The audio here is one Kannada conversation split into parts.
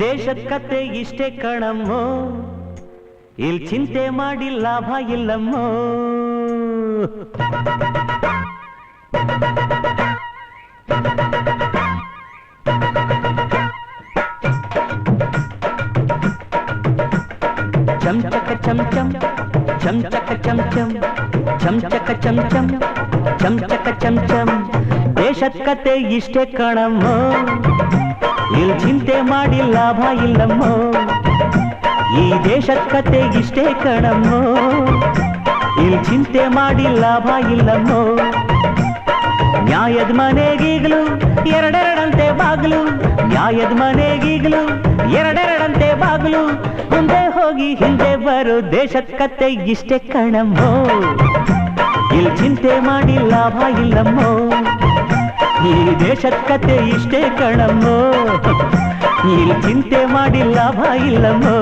ದೇಶದ ಕತೆ ಇಷ್ಟೇ ಕಣಮ್ಮೋ. ಇಲ್ಲಿ ಚಿಂತೆ ಮಾಡಿ ಲಾಭ ಇಲ್ಲಮ್ಮೋ. ಚಮಚಕ ಚಕ ಚಮಚಕ ಚಮ್ ಚಮಚಕ ಚಮಚಂ, ಚಮಚಕ ಚಮ್ ಚಮ್ ಚಕ ಚಮ್ ಚಮ್ ಚಮ್ ಚಕ ಚಮ್ ಚಮ್ ದೇಶದ ಕತೆ ಇಷ್ಟೇ ಕಣಮ್ಮೋ. ಇಲ್ಲಿ ಚಿಂತೆ ಮಾಡಿ ಲಾಭ ಇಲ್ಲಮ್ಮೋ. ಈ ದೇಶದ ಕತೆ ಇಷ್ಟೇ ಕಣಮ್ಮೋ. ಇಲ್ಲಿ ಚಿಂತೆ ಮಾಡಿ ಲಾಭ ಇಲ್ಲಮ್ಮೋ. ನ್ಯಾಯದ ಮನೆಗೀಗಲು ಎರಡೆರಡಂತೆ ಬಾಗ್ಲು. ನ್ಯಾಯದ ಮನೆಗೀಗಲು ಎರಡೆರಡಂತೆ ಬಾಗ್ಲು. ಮುಂದೆ ಹೋಗಿ ಹಿಂದೆ ಬರು ದೇಶದ ಕತೆ ಇಷ್ಟೇ ಕಣಮ್ಮೋ. ಇಲ್ಲಿ ಚಿಂತೆ ಮಾಡಿ ಲಾಭ ಇಲ್ಲಮ್ಮೋ. ಈ ದೇಶದ ಕತೆ ಇಷ್ಟೇ ಕಣಮ್ಮೋ ಇಲ್ಲಿ ಚಿಂತೆ ಮಾಡಿ ಲಾಭ ಇಲ್ಲಮ್ಮೋ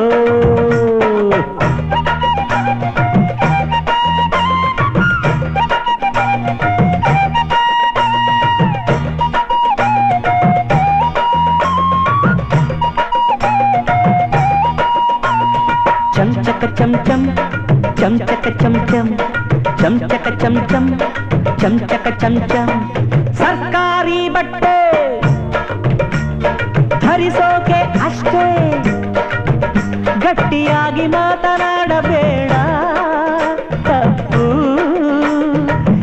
ಚಮ್ ಚಕ ಚಮ್ ಚಮ್ ಚಮ್ ಚಕ ಚಮ್ ಚಮ್ ಸರ್ಕಾರಿ ಬಟ್ಟೆ. ಧರಿಸೋಕೆ ಅಷ್ಟೇ. ಗಟ್ಟಿಯಾಗಿ ಮಾತನಾಡಬೇಡ. ತಪ್ಪು.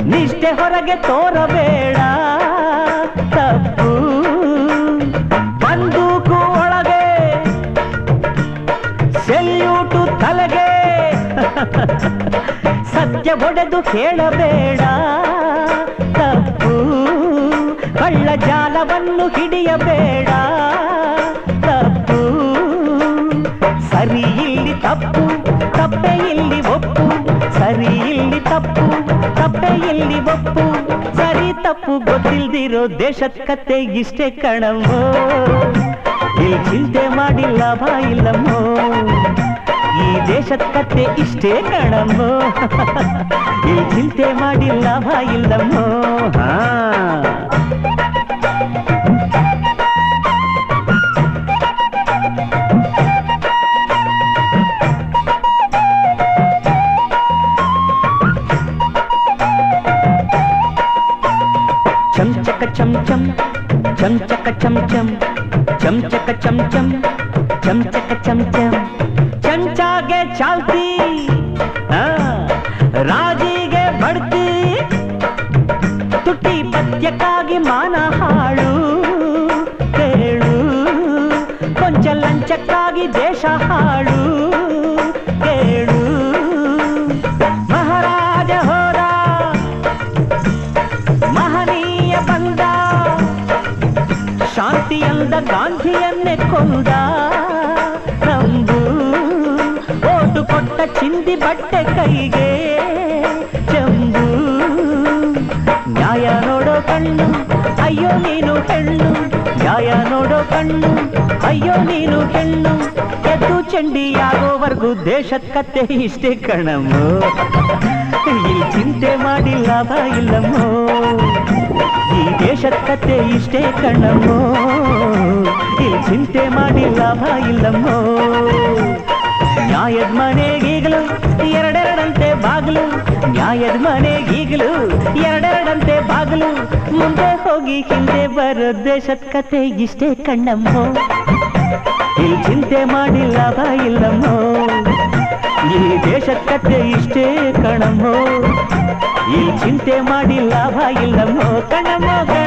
ನಿಷ್ಠೆ ಹೊರಗೆ ತೋರಬೇಡ. ತಪ್ಪು. ಬಂದೂಕು ಒಳಗೆ. ಸೆಲ್ಯೂಟು ತಲೆಗೆ. ಸತ್ಯ ಒಡೆದು ತಪ್ಪು ಕಳ್ಳ ಜಾಲವನ್ನು ಹಿಡಿಯಬೇಡ. ತಪ್ಪು. ಸರಿ ಇಲ್ಲಿ ತಪ್ಪು, ತಪ್ಪೆ ಇಲ್ಲಿ ಒಪ್ಪು. ಸರಿ ಇಲ್ಲಿ ತಪ್ಪು, ತಪ್ಪೆ ಇಲ್ಲಿ ಒಪ್ಪು. ಸರಿ ತಪ್ಪು ಗೊತ್ತಿಲ್ದಿರೋ ದೇಶದ ಕತೆ ಇಷ್ಟೇ ಕಣವೋ ಇಲ್ಲಿ ಚಿಂತೆ ಮಾಡಿಲ್ಲ ಬಾಯಿಲ್ಲಮ್ಮೋ ಈ ದೇಶದ ಕತೆ ಇಷ್ಟೇ ಕಣಮ್ಮೋ ಇಲ್ಲಿ ಚಿಂತೆ ಮಾಡಿಲ್ಲ ಬಾಯಿಲ್ಲಮ್ಮೋ ಇಲ್ಲಮ್ಮೋ. ಹಾ ಚಮ್ ಚಕ ಚಮ್ ಚಮ್ ಚಮ್ ಚಕ ಚಮ್ ಚಮ್ ಚಮ್ ಚಕ ಚಮ್ ಚಮ್ ಚಮ್ ಚಕ ಚಮ್ ಚಮ್ ಚಂಚಾಗೆ ಚಾಲ್ತಿ ಆ, ರಾಜಿಗೆ ಬಡ್ತಿ ತುಟಿ ಪದ್ಯಕ್ಕಾಗಿ ಮಾನ ಹಾಳು ಕೇಳು ಕೊಂಚ ಲಂಚಕ್ಕಾಗಿ ದೇಶ ಹಾಳು ಶಾಂತಿಯಂದ ಗಾಂಧಿಯನ್ನೇ ಕೊಂದ ನಂಬು ಓಟು ಕೊಟ್ಟ ಚಿಂದಿ ಬಟ್ಟೆ ಕೈಗೆ ಚೆಂಬು ನ್ಯಾಯ ನೋಡೋ ಕಣ್ಣು ಅಯ್ಯೋ ನೀನು ಹೆಣ್ಣು ನ್ಯಾಯ ನೋಡೋ ಕಣ್ಣು ಅಯ್ಯೋ ನೀನು ಹೆಣ್ಣು ಎದ್ದು ಚಂಡಿಯಾಗೋವರೆಗೂ ದೇಶದ ಕತೆ ಇಷ್ಟೇ ಕಣಮ್ಮೋ ಇಲ್ಲಿ ಚಿಂತೆ ಮಾಡಿ ಲಾಭ ಇಲ್ಲಮ್ಮೋ ಈ ದೇಶದ ಕತೆ ಇಷ್ಟೇ ಕಣಮ್ಮೋ ಈ ಚಿಂತೆ ಮಾಡಿ ಲಾಭ ಇಲ್ಲಮ್ಮೋ. ನ್ಯಾಯದ ಮನೆಗೀಗಲು ಎರಡೆರಡಂತೆ ಬಾಗಿಲು. ನ್ಯಾಯದ ಮನೆಗೀಗಲು ಎರಡೆರಡಂತೆ ಬಾಗಿಲು. ಮುಂದೆ ಹೋಗಿ ಹಿಂದೆ ಬರೋ ದೇಶದ ಕತೆ ಇಷ್ಟೇ ಕಣ್ಣಮ್ಮೋ. ಇಲ್ಲಿ ಚಿಂತೆ ಮಾಡಿ ಲಾಭ ಇಲ್ಲಮ್ಮೋ. ಈ ದೇಶದ ಇಷ್ಟೇ ಕಣಮ್ಮೋ. ಇಲ್ಲಿ ಚಿಂತೆ ಮಾಡಿ ಲಾಭ ಇಲ್ಲಮ್ಮೋ. ಕಣಮ್ಮೋ